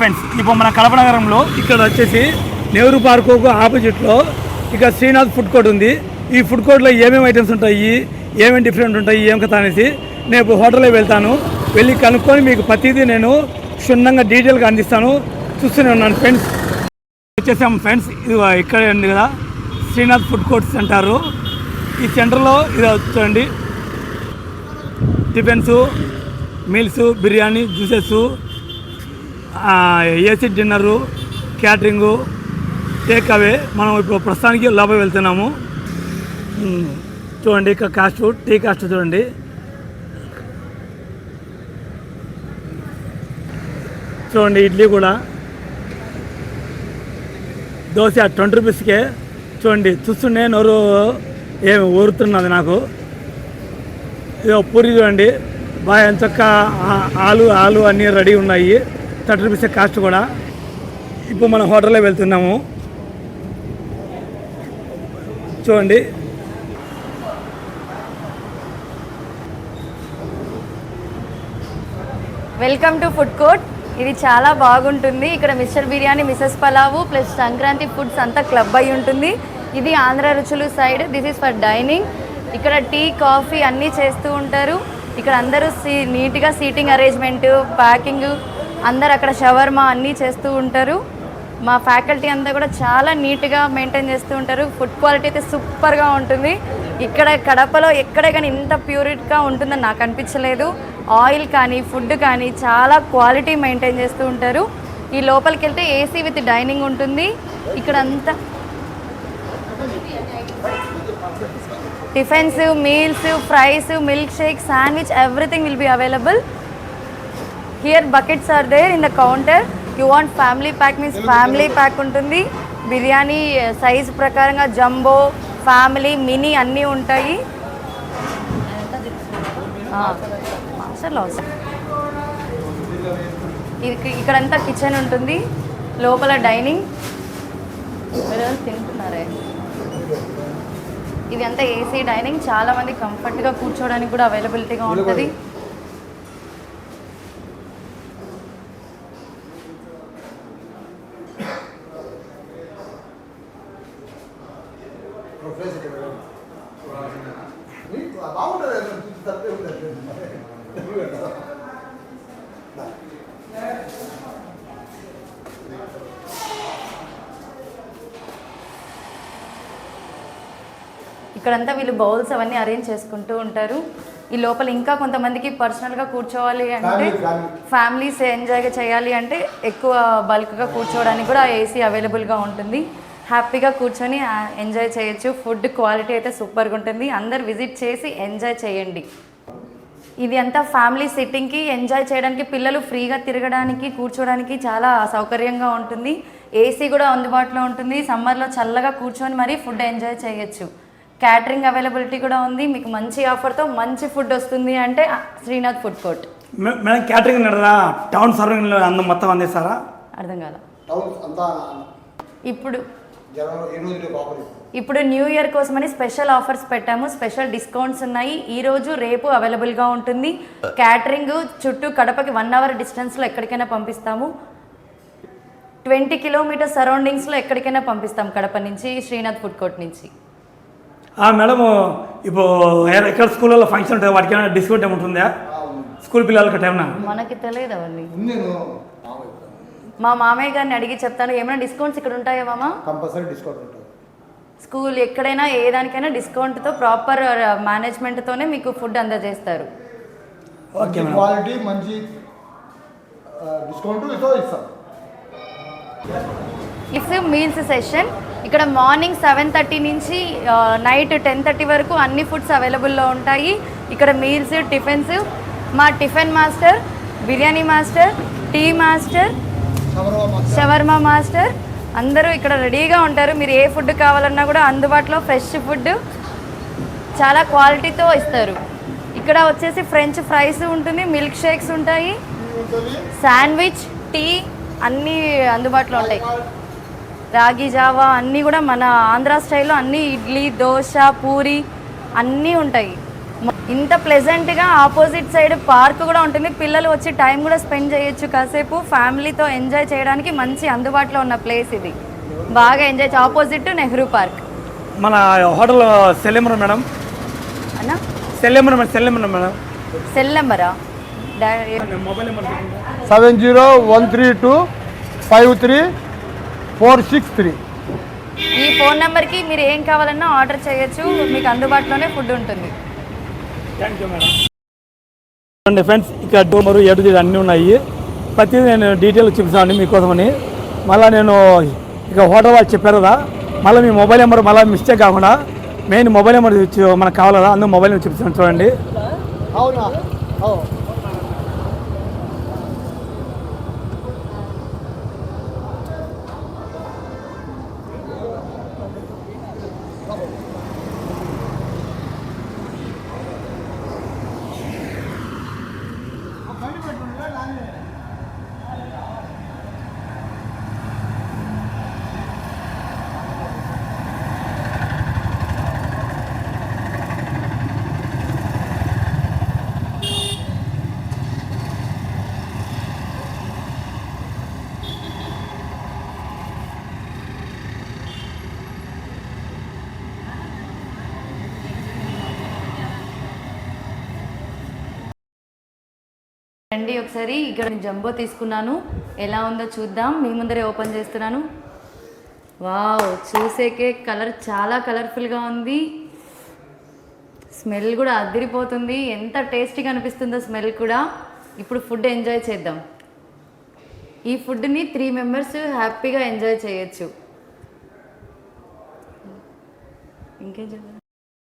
Friends ఇప్పుడు మన కడప నగరంలో ఇక్కడ వచ్చేసి నెహ్రూ పార్కు ఆపోజిట్లో ఇక్కడ శ్రీనాథ్ ఫుడ్ కోర్ట్ ఉంది. ఈ ఫుడ్ కోర్ట్లో ఏమేమి ఐటమ్స్ ఉంటాయి ఏమేమి డిఫరెంట్ ఉంటాయి ఏం కథ అనేసి నేను ఇప్పుడు హోటల్లో వెళ్తాను. వెళ్ళి కనుక్కొని మీకు ప్రతిదీ నేను క్షుణ్ణంగా డీటెయిల్గా అందిస్తాను. చూస్తూనే ఉన్నాను ఫ్రెండ్స్. వచ్చేసాం ఫ్రెండ్స్. ఇది ఇక్కడ ఉంది కదా శ్రీనాథ్ ఫుడ్ కోర్ట్స్ సెంటరు ఈ సెంటర్లో ఇది చూడండి. Tiffins meals biryani juices AC dinner catering take away మనం ఇప్పుడు ప్రస్తుతానికి లోపలికి వెళ్తున్నాము. చూడండి ఇక కాస్ట్ టీ కాస్ట్ చూడండి. చూడండి ఇడ్లీ కూడా. దోశ ట్వంటీ రూపీస్కే. చూడండి చూస్తుండే నోరు ఏమి ఊరుతున్నది నాకు. ఇదో పూరి చూడండి. బాగా ఎంచక్క ఆలు ఆలు అన్నీ రెడీ ఉన్నాయి. థర్టీ రూపీస్ కాస్ట్ కూడా. ఇప్పుడు మనం హోటల్లో వెళ్తున్నాము. చూడండి. Welcome to food court. ఇది చాలా బాగుంటుంది. ఇక్కడ Mr biryani Mrs pulao plus Sankranti foods అంతా క్లబ్ అయి ఉంటుంది. ఇది ఆంధ్ర రుచులు side. This is for dining ఇక్కడ టీ కాఫీ అన్నీ చేస్తూ ఉంటారు. ఇక్కడ అందరూ సీ నీట్గా సీటింగ్ అరేంజ్మెంట్ ప్యాకింగ్ అందరు అక్కడ షవర్మా అన్నీ చేస్తూ ఉంటారు. మా ఫ్యాకల్టీ అంతా కూడా చాలా నీట్గా మెయింటైన్ చేస్తూ ఉంటారు. ఫుడ్ క్వాలిటీ అయితే సూపర్గా ఉంటుంది. ఇక్కడ కడపలో ఎక్కడే కానీ ఇంత ప్యూరిట్గా ఉంటుందని నాకు అనిపించలేదు. ఆయిల్ కానీ ఫుడ్ కానీ చాలా క్వాలిటీ మెయింటైన్ చేస్తూ ఉంటారు. ఈ లోపలికి వెళ్తే ఏసీ విత్ డైనింగ్ ఉంటుంది. ఇక్కడ అంతా tiffins meals fries milk shake sandwich everything will be available. Here buckets are there in the counter you want family pack means family pack ఉంటుంది. బిర్యానీ సైజ్ ప్రకారంగా జంబో ఫ్యామిలీ మినీ అన్నీ ఉంటాయి. Master loss ఇక్కడంతా kitchen ఉంటుంది. లోపల dining తింటున్నారే? ఇది అంతా AC dining చాలా మంది కంఫర్ట్గా కూర్చోవడానికి కూడా అవైలబిలిటీగా ఉంటుంది. ఇక్కడంతా వీళ్ళు బౌల్స్ అవన్నీ అరేంజ్ చేసుకుంటూ ఉంటారు. ఈ లోపల ఇంకా కొంతమందికి పర్సనల్గా కూర్చోవాలి అంటే ఫ్యామిలీస్ ఎంజాయ్గా చేయాలి అంటే ఎక్కువ బల్క్గా కూర్చోవడానికి కూడా ఏసీ అవైలబుల్గా ఉంటుంది. హ్యాపీగా కూర్చొని ఎంజాయ్ చేయొచ్చు. ఫుడ్ క్వాలిటీ అయితే సూపర్గా ఉంటుంది. అందరు విజిట్ చేసి ఎంజాయ్ చేయండి. ఇది అంతా ఫ్యామిలీ సిట్టింగ్కి ఎంజాయ్ చేయడానికి పిల్లలు ఫ్రీగా తిరగడానికి కూర్చోడానికి చాలా సౌకర్యంగా ఉంటుంది. ఏసీ కూడా అందుబాటులో ఉంటుంది. సమ్మర్లో చల్లగా కూర్చొని మరీ ఫుడ్ ఎంజాయ్ చేయొచ్చు. క్యాటరింగ్ అవైలబిలిటీ కూడా ఉంది. మీకు మంచి ఆఫర్తో మంచి ఫుడ్ వస్తుంది అంటే Srinath food court. Madam catering నడరా? Town సర్వింగ్లో అందం మొత్తం అందిస్తారా? అర్థం అంతా ఇప్పుడు ఇప్పుడు న్యూ ఇయర్ కోసమని స్పెషల్ ఆఫర్స్ పెట్టాము. స్పెషల్ డిస్కౌంట్స్ ఉన్నాయి. ఈ రోజు రేపు అవైలబుల్గా ఉంటుంది. క్యాటరింగ్ చుట్టూ కడపకి వన్ అవర్ డిస్టెన్స్లో ఎక్కడికైనా పంపిస్తాము. ట్వంటీ కిలోమీటర్ సరౌండింగ్స్లో ఎక్కడికైనా పంపిస్తాం కడప నుంచి శ్రీనాథ్ ఫుడ్ కోర్ట్ నుంచి. ఆ, మేడం ఇప్పుడు ఎక్కడ స్కూళ్ళలో ఫంక్షన్ ఉంటుంది? వాటికి ఏమైనా డిస్కౌంట్ ఏముంటుందా స్కూల్ పిల్లలకి మనకి తెలియదు అవన్నీ. మా మామయ్య గారిని అడిగి చెప్తాను ఏమైనా డిస్కౌంట్స్ ఇక్కడ ఉంటాయా మామ? కంపల్సరీ డిస్కౌంట్ ఉంటుంది. స్కూల్ ఎక్కడైనా ఏ దానికైనా డిస్కౌంట్తో ప్రాపర్ మేనేజ్మెంట్తోనే మీకు ఫుడ్ అందజేస్తారు. ఓకే మేడం క్వాలిటీ మంచి డిస్కౌంట్ ఇతో ఇస్తాం. ఇట్స్ మీల్స్ సెషన్ ఇక్కడ మార్నింగ్ సెవెన్ థర్టీ నుంచి నైట్ టెన్ థర్టీ వరకు అన్ని ఫుడ్స్ అవైలబుల్లో ఉంటాయి. ఇక్కడ మీల్స్ టిఫిన్స్ మా tiffin master biryani master tea master shawarma master. అందరూ ఇక్కడ రెడీగా ఉంటారు. మీరు ఏ ఫుడ్ కావాలన్నా కూడా అందుబాటులో ఫ్రెష్ ఫుడ్ చాలా క్వాలిటీతో ఇస్తారు. ఇక్కడ వచ్చేసి ఫ్రెంచ్ ఫ్రైస్ ఉంటుంది మిల్క్ షేక్స్ ఉంటాయి శాండ్విచ్ టీ అన్నీ అందుబాటులో ఉంటాయి. రాగి జావా అన్నీ కూడా మన ఆంధ్ర స్టైల్లో అన్నీ ఇడ్లీ దోశ పూరి అన్నీ ఉంటాయి. ఇంత ప్లెజెంట్గా ఆపోజిట్ సైడ్ పార్క్ కూడా ఉంటుంది. పిల్లలు వచ్చి టైం కూడా స్పెండ్ చేయొచ్చు. కాసేపు ఫ్యామిలీతో ఎంజాయ్ చేయడానికి మంచి అందుబాటులో ఉన్న ప్లేస్ ఇది. బాగా ఎంజాయ్ ఆపోజిట్ నెహ్రూ పార్క్. మన హోటల్ సెల్ నెంబర్ మేడం. అన్న? Cell number madam. Cell number madam cell నెంబరా mobile number seven zero one three two five three four six three. ఈ ఫోన్ నెంబర్కి మీరు ఏం కావాలన్నా ఆర్డర్ చేయొచ్చు. మీకు అందుబాటులోనే ఫుడ్ ఉంటుంది. థ్యాంక్ యూ మేడం చూడండి ఫ్రెండ్స్ ఇక్కడ డోమరు ఏడు జీడు అన్నీ ఉన్నాయి. ప్రతిదీ నేను డీటెయిల్ చూపిస్తాను మీకోసమని. మళ్ళీ నేను ఇక హోటల్ వాళ్ళు చెప్పారు కదా మళ్ళీ మీ మొబైల్ నెంబర్ మళ్ళీ మిస్టేక్ కాకుండా మెయిన్ మొబైల్ నెంబర్ మనకు కావాలి? కదా మొబైల్ నెంబర్ చూపిస్తాను చూడండి. అవునా? రండి ఒకసారి. ఇక్కడ నేను జంబో తీసుకున్నాను. ఎలా ఉందో చూద్దాం. మీ ముందరే ఓపెన్ చేస్తున్నాను. వావ్ చూసేకే కలర్ చాలా కలర్ఫుల్గా ఉంది. స్మెల్ కూడా అదిరిపోతుంది. ఎంత టేస్టీగా అనిపిస్తుందో స్మెల్ కూడా. ఇప్పుడు ఫుడ్ ఎంజాయ్ చేద్దాం. ఈ ఫుడ్ని త్రీ మెంబర్స్ హ్యాపీగా ఎంజాయ్ చేయొచ్చు. ఇంకేం చెప్పాలి?